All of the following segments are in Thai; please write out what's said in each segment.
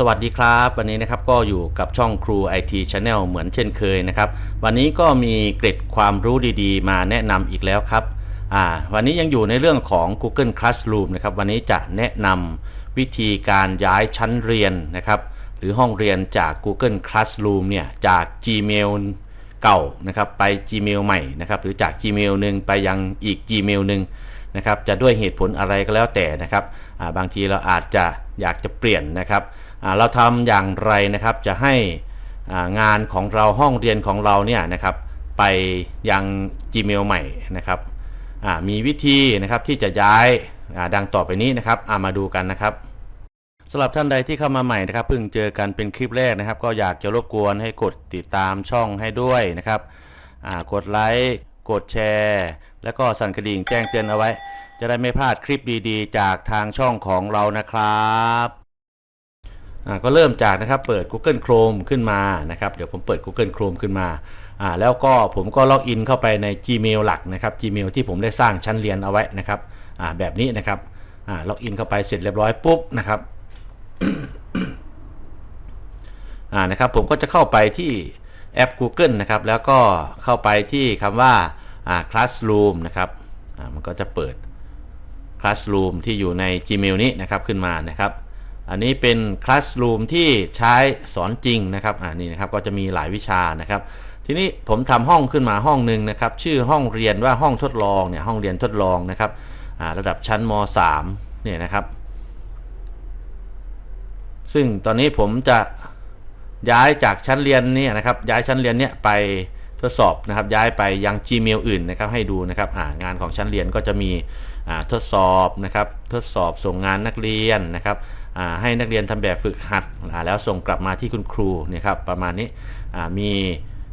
สวัสดีครับ วันนี้นะครับก็อยู่กับช่องครู IT Channel เหมือนเช่นเคยนะครับ วันนี้ก็มีเกร็ดความรู้ดีๆ มาแนะนำอีกแล้วครับวันนี้ยังอยู่ในเรื่องของ Google Classroom นะครับ วันนี้จะแนะนำวิธีการย้ายชั้นเรียนนะครับ หรือห้องเรียนจาก Google Classroom เนี่ยจาก Gmail เก่านะครับไป Gmail ใหม่นะครับหรือจาก Gmail หนึ่งไปยังอีก Gmail หนึ่งนะครับจะด้วยเหตุผลอะไรก็แล้วแต่นะครับาบางทีเราอาจจะอยากจะเปลี่ยนนะครับ เราทำอย่างไรนะครับจะให้งานของเราห้องเรียนของเราเนี่ยนะครับไปยัง Gmail ใหม่นะครับมีวิธีนะครับที่จะย้ายดังต่อไปนี้นะครับามาดูกันนะครับสำหรับท่านใดที่เข้ามาใหม่นะครับเพิ่งเจอกันเป็นคลิปแรกนะครับ ก็อยากจะรบกวนให้กดติดตามช่องให้ด้วยนะครับกดไลค์กดแชร์ แล้วก็สั่นกระดิ่งแจ้งเตือนเอาไว้ จะได้ไม่พลาดคลิปดีๆ จากทางช่องของเรานะครับ ก็เริ่มจากนะครับเปิด Google Chrome ขึ้นมานะครับเดี๋ยวผมเปิด Google Chrome ขึ้นมาแล้วก็ผมก็ล็อกอินเข้าไปใน Gmail หลักนะครับ Gmail ที่ผมได้สร้างชั้นเรียนเอาไว้นะครับแบบนี้นะครับล็อกอินเข้าไปเสร็จเรียบร้อยปุ๊บนะครับนะครับผมก็จะเข้าไปที่แอป Google นะครับแล้วก็เข้าไปที่คำว่าอ่า Classroom นะครับมันก็จะเปิด Classroom ที่อยู่ใน Gmail นี้นะครับขึ้นมานะครับ อันนี้เป็น Classroom ที่ใช้สอนจริงนะครับอ่านี่นะครับก็จะมีหลายวิชานะครับ ทีนี้ผมทำห้องขึ้นมาห้องหนึ่งนะครับ ชื่อห้องเรียนว่าห้องทดลองเนี่ยห้องเรียนทดลองนะครับอ่าระดับชั้นม .3 เนี่ยนะครับ ซึ่งตอนนี้ผมจะย้ายจากชั้นเรียนนี่นะครับ ย้ายชั้นเรียนเนี่ยไปทดสอบนะครับ ย้ายไปยัง Gmail อื่นนะครับ ให้ดูนะครับอ่างานของชั้นเรียนก็จะมี ทดสอบนะครับทดสอบส่งงานนักเรียนนะครับให้นักเรียนทำแบบฝึกหัดแล้วส่งกลับมาที่คุณครูเนี่ยครับประมาณนี้มี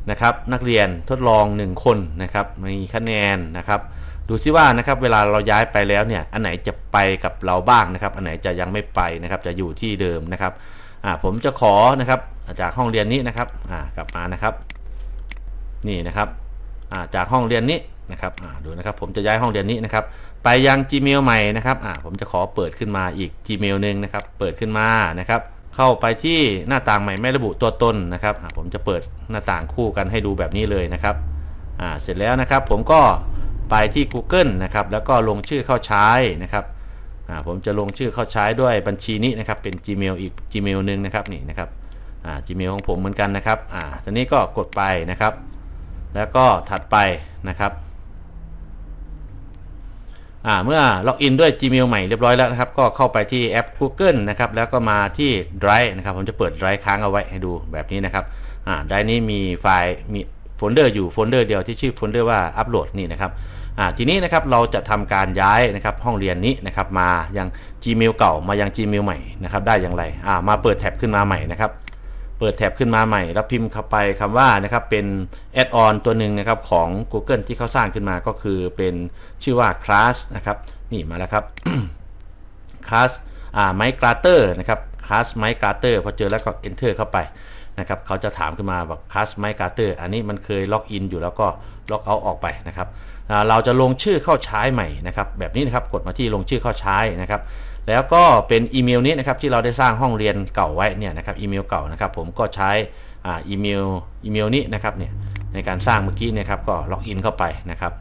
นะครับนักเรียนทดลอง 1 คนนะครับมีคะแนนนะครับ ดูซิว่านะครับเวลาเราย้ายไปแล้วเนี่ยอันไหนจะไปกับเราบ้างนะครับ อันไหนจะยังไม่ไปนะครับจะอยู่ที่เดิมนะครับผมจะขอนะครับจากห้องเรียนนี้นะครับกลับมานะครับ นี่นะครับจากห้องเรียนนี้ นะครับอ่าดูนะครับผมจะย้ายห้องเรียนนี้นะครับ ไปยัง Gmail ใหม่นะครับอ่าผมจะขอเปิดขึ้นมาอีก Gmail หนึ่งนะครับ เปิดขึ้นมานะครับ เข้าไปที่หน้าต่างใหม่ไม่ระบุตัวตนนะครับอ่าผมจะเปิดหน้าต่างคู่กันให้ดูแบบนี้เลยนะครับอ่าเสร็จแล้วนะครับ ผมก็ไปที่ Google นะครับ แล้วก็ลงชื่อเข้าใช้นะครับอ่าผมจะลงชื่อเข้าใช้ด้วยบัญชีนี้นะครับ เป็น Gmail อีก Gmail หนึ่งนะครับนี่นะครับอ่า Gmail ของผมเหมือนกันนะครับอ่าทีนี้ก็กดไปนะครับ แล้วก็ถัดไปนะครับ เมื่อล็อกอินด้วย Gmail ใหม่เรียบร้อยแล้วนะครับ ก็เข้าไปที่แอป Google นะครับ แล้วก็มาที่ Drive นะครับ ผมจะเปิด Drive ค้างเอาไว้ให้ดูแบบนี้นะครับอ่า Drive นี้มีไฟล์มีโฟลเดอร์อยู่โฟลเดอร์เดียวที่ชื่อโฟลเดอร์ว่าอัปโหลดนี่นะครับอ่าทีนี้นะครับเราจะทำการย้ายนะครับห้องเรียนนี้นะครับมายัง Gmail เก่ามายัง Gmail ใหม่นะครับได้อย่างไรอ่ามาเปิดแท็บขึ้นมาใหม่นะครับ เปิดแท็บขึ้นมาใหม่ แล้วพิมพ์เข้าไปคำว่านะครับเป็นแอดออนตัวหนึ่งนะครับของ Google ที่เขาสร้างขึ้นมาก็คือเป็นชื่อว่า class นะครับนี่มาแล้วครับ class อ่า migrator นะครับ class migrator พอเจอแล้วก็ enter เข้าไปนะครับเขาจะถามขึ้นมาว่า class migrator อันนี้มันเคยล็อกอินอยู่แล้วก็ล็อกเอาออกไปนะครับเราจะลงชื่อเข้าใช้ใหม่นะครับแบบนี้นะครับกดมาที่ลงชื่อเข้าใช้นะครับ แล้วก็เป็นอีเมลนี้นะครับที่เราได้สร้างห้องเรียนเก่าไว้เนี่ยนะครับอีเมลเก่านะครับผมก็ใช้อ่าอีเมลอีเมลนี้นะครับเนี่ยในการสร้างเมื่อกี้เนะครับก็ล็อกอินเข้าไปนะครับ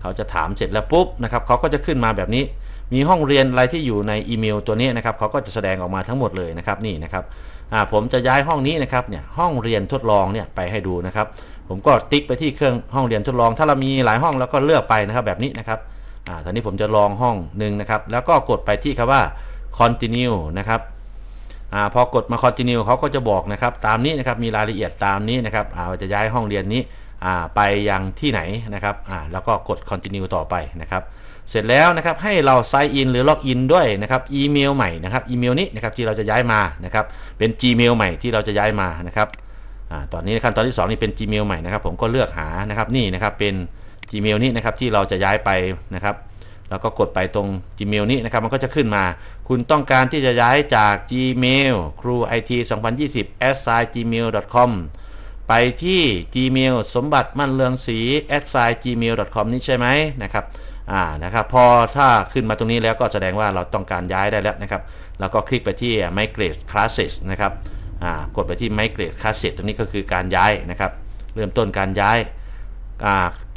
เขาจะถามเสร็จแล้วปุ๊บนะครับเขาก็จะขึ้นมาแบบนี้ มีห้องเรียนอะไรที่อยู่ในอีเมลตัวนี้นะครับเขาก็จะแสดงออกมาทั้งหมดเลยนะครับนี่นะครับอ่าผมจะย้ายห้องนี้นะครับเนี่ยห้องเรียนทดลองเนี่ยไปให้ดูนะครับ ผมก็ติ๊กไปที่เครื่องห้องเรียนทดลอง ถ้าเรามีหลายห้องแล้วก็เลือกไปนะครับแบบนี้นะครับ อ่าตอนนี้ผมจะลองห้องหนึ่งนะครับ แล้วก็กดไปที่คำว่า continue นะครับอาพอกดมา continue เขาก็จะบอกนะครับ ตามนี้นะครับมีรายละเอียดตามนี้นะครับอ่าจะย้ายห้องเรียนนี้อ่าไปยังที่ไหนนะครับอ่าแล้วก็กด continue ต่อไปนะครับ เสร็จแล้วนะครับให้เรา sign in หรือ log in ด้วยนะครับอีเมลใหม่นะครับอีเมลนี้นะครับที่เราจะย้ายมานะครับ เป็น Gmail ใหม่ที่เราจะย้ายมานะครับอ่าตอนนี้ขั้นตอนที่ 2 นี่เป็น Gmail ใหม่นะครับ ผมก็เลือกหานะครับนี่นะครับเป็น Gmail นี้นะครับที่เราจะย้ายไปนะครับแล้วก็กดไปตรง Gmail นี้นะครับมันก็จะขึ้นมา คุณต้องการที่จะย้ายจาก Gmail ครู IT 2020 s i gmail com ไปที่ Gmail สมบัติมั่นเรืองศรี s i gmail com นี่ใช่ไหมนะครับอ่านะครับพอถ้าขึ้นมาตรงนี้แล้วก็แสดงว่าเราต้องการย้ายได้แล้วนะครับ แล้วก็คลิกไปที่ migrate classes นะครับอ่ากดไปที่ migrate classes ตรงนี้ก็คือการย้ายนะครับ เริ่มต้นการย้าย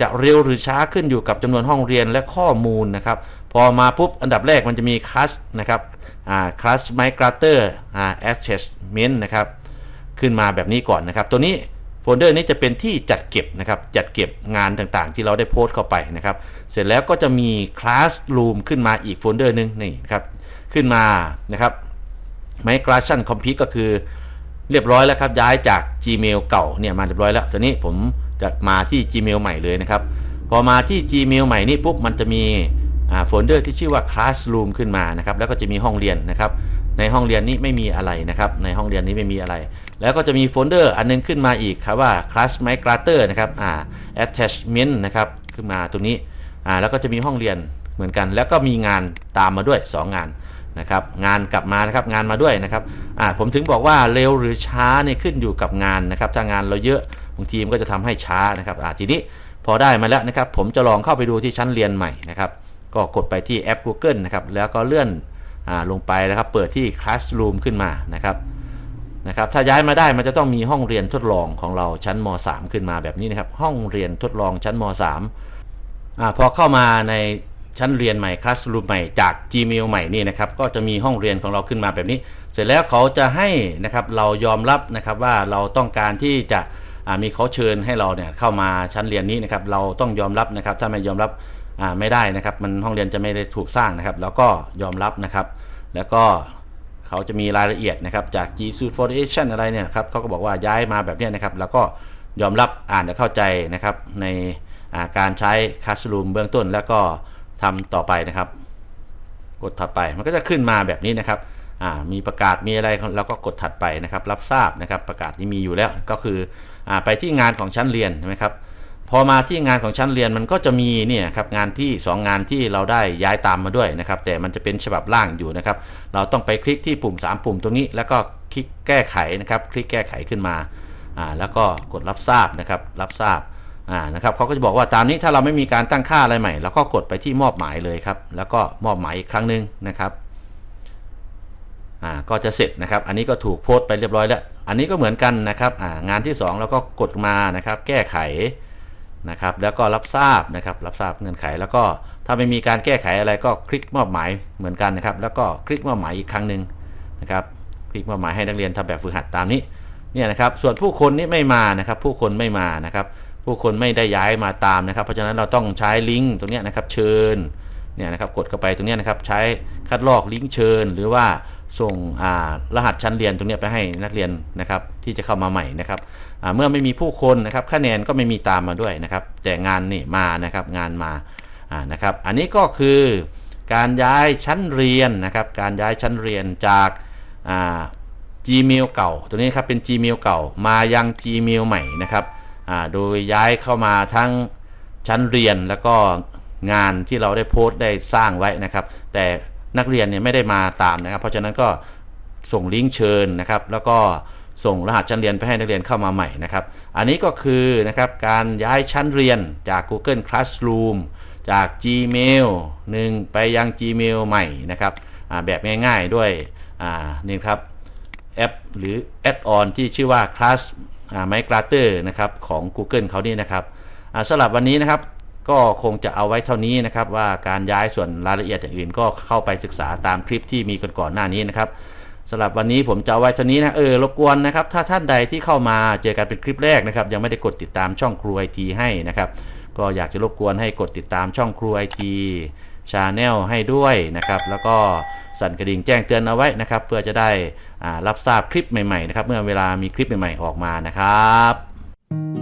จะเร็วหรือช้าขึ้นอยู่กับจำนวนห้องเรียนและข้อมูลนะครับ พอมาปุ๊บอันดับแรกมันจะมีคลาสนะครับคลาส migrator อ่า attachment นะครับ ขึ้นมาแบบนี้ก่อนนะครับ ตัวนี้โฟลเดอร์นี้จะเป็นที่จัดเก็บนะครับ จัดเก็บงานต่างๆ ที่เราได้โพสต์เข้าไปนะครับ เสร็จแล้วก็จะมี Classroom ขึ้นมาอีกโฟลเดอร์หนึงนี่นครับ ขึ้นมานะครับ Migration Complete ก็คือเรียบร้อยแล้วครับย้ายจาก Gmail เก่าเนี่ยมาเรียบร้อยแล้วตอนนี้ผม จะมาที่ Gmail ใหม่เลยนะครับ พอมาที่ Gmail ใหม่นี่ปุ๊บมันจะมีโฟลเดอร์ที่ชื่อว่า Classroom ขึ้นมานะครับ แล้วก็จะมีห้องเรียนนะครับ ในห้องเรียนนี้ไม่มีอะไรนะครับ ในห้องเรียนนี้ไม่มีอะไร แล้วก็จะมีโฟลเดอร์อันนึงขึ้นมาอีกครับว่า Class Migrator นะครับอ่า Attachment นะครับขึ้นมาตรงนี้อ่าแล้วก็จะมีห้องเรียนเหมือนกัน แล้วก็มีงานตามมาด้วย 2 งานนะครับงานกลับมานะครับงานมาด้วยนะครับผมถึงบอกว่าเร็วหรือช้าเนี่ยขึ้นอยู่กับงานนะครับถ้างานเราเยอะ บางทีมันก็จะทำให้ช้านะครับทีนี้พอได้มาแล้วนะครับ ผมจะลองเข้าไปดูที่ชั้นเรียนใหม่นะครับ ก็กดไปที่แอป Google นะครับ แล้วก็เลื่อนอลงไปนะครับ เปิดที่ Classroom ขึ้นมานะครับนะครับ ถ้าย้ายมาได้มันจะต้องมีห้องเรียนทดลองของเราชั้นม .3 ขึ้นมาแบบนี้นะครับ ห้องเรียนทดลองชั้นม .3 อ่าพอเข้ามาในชั้นเรียนใหม่ Classroom ใหม่จาก Gmail ใหม่นี่นะครับก็จะมีห้องเรียนของเราขึ้นมาแบบนี้ เสร็จแล้วเขาจะให้นะครับเรายอมรับนะครับว่าเราต้องการที่จะ มีเขาเชิญให้เราเนี่ยเข้ามาชั้นเรียนนี้นะครับเราต้องยอมรับนะครับ ถ้าไม่ยอมรับไม่ได้นะครับ มันห้องเรียนจะไม่ได้ถูกสร้างนะครับ แล้วก็ยอมรับนะครับ แล้วก็เขาจะมีรายละเอียดนะครับจาก G Suite Foundation อะไรเนี่ยครับเขาก็บอกว่าย้ายมาแบบนี้นะครับ แล้วก็ยอมรับอ่านและเข้าใจนะครับ ในการใช้ Classroom เบื้องต้น แล้วก็ทำต่อไปนะครับ กดถัดไปมันก็จะขึ้นมาแบบนี้นะครับมีประกาศมีอะไรเราก็กดถัดไปนะครับ รับทราบนะครับ ประกาศนี้มีอยู่แล้วก็คือ ไปที่งานของชั้นเรียนใช่ไหมครับพอมาที่งานของชั้นเรียนมันก็จะมีเนี่ยครับงานที่ 2 งานที่เราได้ย้ายตามมาด้วยนะครับแต่มันจะเป็นฉบับล่างอยู่นะครับ เราต้องไปคลิกที่ปุ่ม 3 ปุ่มตรงนี้ แล้วก็คลิกแก้ไขนะครับ คลิกแก้ไขขึ้นมาอ่าแล้วก็กดรับทราบนะครับรับทราบอ่านะครับเขาก็จะบอกว่าตามนี้ถ้าเราไม่มีการตั้งค่าอะไรใหม่เราก็กดไปที่มอบหมายเลยครับแล้วก็มอบหมายอีกครั้งหนึ่งนะครับอ่าก็จะเสร็จนะครับ อันนี้ก็ถูกโพสต์ไปเรียบร้อยแล้ว อันนี้ก็เหมือนกันนะครับงานที่2เราก็กดมานะครับ แก้ไขนะครับ แล้วก็รับทราบนะครับ รับทราบเงื่อนไข แล้วก็ถ้าไม่มีการแก้ไขอะไรก็คลิกมอบหมายเหมือนกันนะครับ แล้วก็คลิกมอบหมายอีกครั้งหนึ่งนะครับ คลิกมอบหมายให้นักเรียนทำแบบฝึกหัดตามนี้เนี่ยนะครับ ส่วนผู้คนนี่ไม่มานะครับ ผู้คนไม่มานะครับ ผู้คนไม่ได้ย้ายมาตามนะครับ เพราะฉะนั้นเราต้องใช้ลิงก์ตรงนี้นะครับ เชิญเนี่ยนะครับ กดเข้าไปตรงนี้นะครับ ใช้คัดลอกลิงก์เชิญ หรือว่า ส่งรหัสชั้นเรียนตรงนี้ไปให้นักเรียนนะครับที่จะเข้ามาใหม่นะครับเมื่อไม่มีผู้คนนะครับคะแนนก็ไม่มีตามมาด้วยนะครับ แต่งานนี่มานะครับงานมานะครับอันนี้ก็คือการย้ายชั้นเรียนนะครับการย้ายชั้นเรียนจาก Gmail เก่า ตัวนี้ครับเป็น Gmail เก่ามายัง Gmail ใหม่นะครับโดยย้ายเข้ามาทั้งชั้นเรียนแล้วก็งานที่เราได้โพสต์ได้สร้างไว้นะครับ แต่ นักเรียนเนี่ยไม่ได้มาตามนะครับ เพราะฉะนั้นก็ส่งลิงก์เชิญนะครับ แล้วก็ส่งรหัสชั้นเรียนไปให้นักเรียนเข้ามาใหม่นะครับ อันนี้ก็คือนะครับการย้ายชั้นเรียนจาก Google Classroom จาก Gmail หนึ่งไปยัง Gmail ใหม่นะครับแบบง่ายๆด้วยนี่ครับแอปหรือแอดออนที่ชื่อว่า Class Migrator นะครับของ Google เขานี่นะครับสำหรับวันนี้นะครับ ก็คงจะเอาไว้เท่านี้นะครับว่าการย้ายส่วนรายละเอียดอย่างอื่นก็เข้าไปศึกษาตามคลิปที่มีก่อนๆหน้านี้นะครับสำหรับวันนี้ผมจะเอาไว้เท่านี้นะเออรบกวนนะครับ ถ้าท่านใดที่เข้ามาเจอกันเป็นคลิปแรกนะครับ ยังไม่ได้กดติดตามช่องครูไอทีให้นะครับ ก็อยากจะรบกวนให้กดติดตามช่องครูไอทีชาแนลให้ด้วยนะครับ แล้วก็สั่นกระดิ่งแจ้งเตือนเอาไว้นะครับ เพื่อจะได้รับทราบคลิปใหม่ๆนะครับ เมื่อเวลามีคลิปใหม่ๆออกมานะครับ